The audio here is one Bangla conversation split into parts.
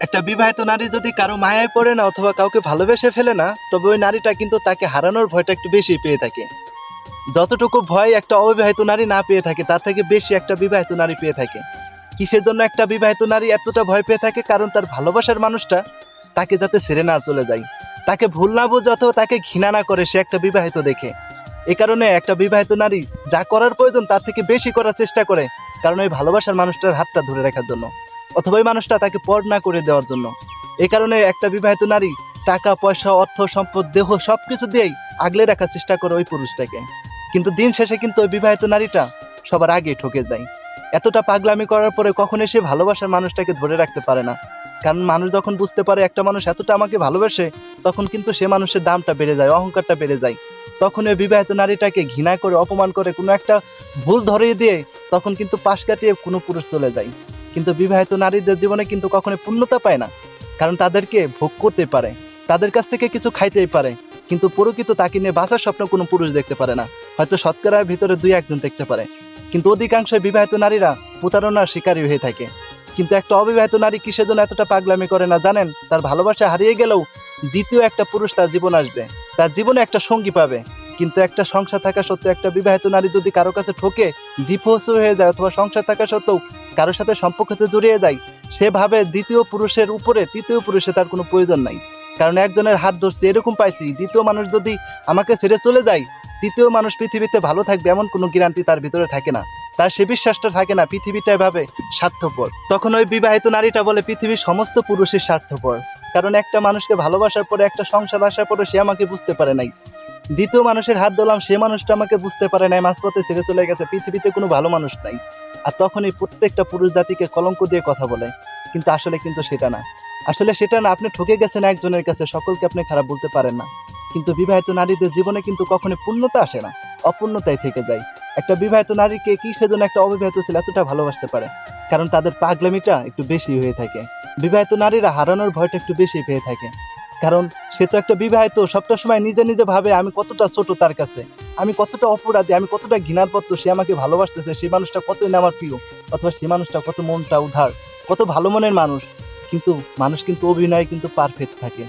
একটা বিবাহিত নারী যদি কারও মায়ায় পড়ে না অথবা কাউকে ভালোবেসে ফেলে না, তবে ওই নারীটা কিন্তু তাকে হারানোর ভয়টা একটু বেশি পেয়ে থাকে। যতটুকু ভয় একটা অবিবাহিত নারী না পেয়ে থাকে, তার থেকে বেশি একটা বিবাহিত নারী পেয়ে থাকে। কিসের জন্য একটা বিবাহিত নারী এতটা ভয় পেয়ে থাকে? কারণ তার ভালোবাসার মানুষটা তাকে যাতে ছেড়ে না চলে যায়। তাকে ভুল না বোঝে অথবা তাকে ঘৃণা না করে সে একটা বিবাহিত দেখে। এ কারণে একটা বিবাহিত নারী যা করার প্রয়োজন, তার থেকে বেশি করার চেষ্টা করে। কারণ ওই ভালোবাসার মানুষটার হাতটা ধরে রাখার জন্য। অথবা মানুষটা তাকে পর না করে দেওয়ার জন্য। এই কারণে একটা বিবাহিত নারী টাকা, পয়সা, অর্থ, সম্পদ, দেহ সব কিছু দিয়েই আগলে রাখার চেষ্টা করে ওই পুরুষটাকে। কিন্তু দিন শেষে কিন্তু ওই বিবাহিত নারীটা সবার আগে ঠকে যায়। এতটা পাগলামি করার পরে কখনোই সে ভালোবাসার মানুষটাকে ধরে রাখতে পারে না। কারণ মানুষ যখন বুঝতে পারে একটা মানুষ এতটা আমাকে ভালোবাসে, তখন কিন্তু সে মানুষের দামটা বেড়ে যায়, অহংকারটা বেড়ে যায়। তখন ওই বিবাহিত নারীটাকে ঘৃণা করে, অপমান করে কোনো একটা ভুল ধরিয়ে দিয়ে তখন কিন্তু পাশ কাটিয়ে কোনো পুরুষ চলে যায়। কিন্তু বিবাহিত নারীদের জীবনে কিন্তু কখনো পূর্ণতা পায় না। কারণ তাদেরকে ভোগ করতে পারে, তাদের কাছ থেকে কিছু খাইতেই পারে, কিন্তু প্রকৃত তাকে নিয়ে বাঁচার স্বপ্ন কোনো পুরুষ দেখতে পারে না। হয়তো শতকরার ভিতরে দুই একজন দেখতে পারে। কিন্তু অধিকাংশ বিবাহিত নারীরা প্রতারণার শিকারী হয়ে থাকে। কিন্তু একটা অবিবাহিত নারী কিসের জন্য এতটা পাগলামি করে না জানেন? তার ভালোবাসা হারিয়ে গেলেও দ্বিতীয় একটা পুরুষ তার জীবন আসবে। তার জীবনে একটা সঙ্গী পাবে। কিন্তু একটা সংসার থাকা সত্ত্বেও একটা বিবাহিত নারী যদি কারও কাছে ঠকে ডিভোর্স হয়ে যায় অথবা সংসার থাকা সত্ত্বেও কারোর সাথে সম্পর্কতে জড়িয়ে যায়, সে ভাবে দ্বিতীয় পুরুষের উপরে, তৃতীয় পুরুষে তার কোনো প্রয়োজন নাই। কারণ একজনের হাত ধরছে এরকম পাইছি, দ্বিতীয় মানুষ যদি আমাকে ছেড়ে চলে যায়, তৃতীয় মানুষ পৃথিবীতে ভালো থাকবে এমন কোনো গ্যারান্টি তার ভিতরে থাকে না। তার সে বিশ্বাসটা থাকে না, পৃথিবীটা এভাবে স্বার্থপর। তখন ওই বিবাহিত নারীটা বলে, পৃথিবীর সমস্ত পুরুষের স্বার্থপর। কারণ একটা মানুষকে ভালোবাসার পরে, একটা সংসার আসার পরে সে আমাকে বুঝতে পারে নাই। দ্বিতীয় মানুষের হাত ধরলাম, সে মানুষটা আমাকে বুঝতে পারে নাই, মাঝপথে ছেড়ে চলে গেছে। পৃথিবীতে কোনো ভালো মানুষ নাই। আর তখনই প্রত্যেকটা পুরুষ জাতিকে কলঙ্ক দিয়ে কথা বলে। কিন্তু আসলে কিন্তু সেটা না। আসলে সেটা না, আপনি ঠকে গেছেন একজনের কাছে, সকলকে আপনি খারাপ বলতে পারেন না। কিন্তু বিবাহিত নারীদের জীবনে কিন্তু কখনো পূর্ণতা আসে না, অপূর্ণতাই থেকে যায়। একটা বিবাহিত নারীকে কি সেজন্য একটা অবিবাহিত ছেলে এতটা ভালোবাসতে পারে? কারণ তাদের পাগলামিটা একটু বেশি হয়ে থাকে। বিবাহিত নারীরা হারানোর ভয়টা একটু বেশি পেয়ে থাকে। কারণ সে তো একটা বিবাহিত সবটা সময় নিজে নিজে ভাবে আমি কতটা ছোট তার কাছে। আমি কতটা অপরাধী, আমি কতটা ঘৃণার পত্র সে আমাকে ভালোবাসতেছে সেই মানুষটা কতই না আমার প্রিয়, অথবা সেই মানুষটা কত মনটা উধার কত ভালো মনের মানুষ। কিন্তু মানুষ কিন্তু অভিনয়ে কিন্তু পারফেক্ট থাকে।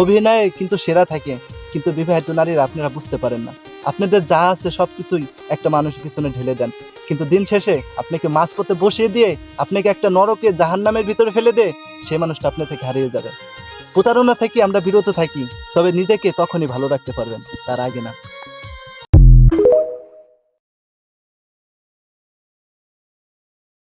অভিনয়ে কিন্তু সেরা থাকে, কিন্তু বিবাহিত নারীরা আপনারা বুঝতে পারেন না। আপনাদের যা আছে সব কিছুই একটা মানুষের পিছনে ঢেলে দেন। কিন্তু দিন শেষে আপনাকে মাঝপথে বসিয়ে দিয়ে আপনাকে একটা নরকে জাহান্নামের ভিতরে ফেলে দিয়ে সেই মানুষটা আপনার থেকে হারিয়ে যাবে। প্রতারণা থেকে আমরা বিরত থাকি তবে নিজেকে তখনই ভালো রাখতে পারবেন তার আগে না।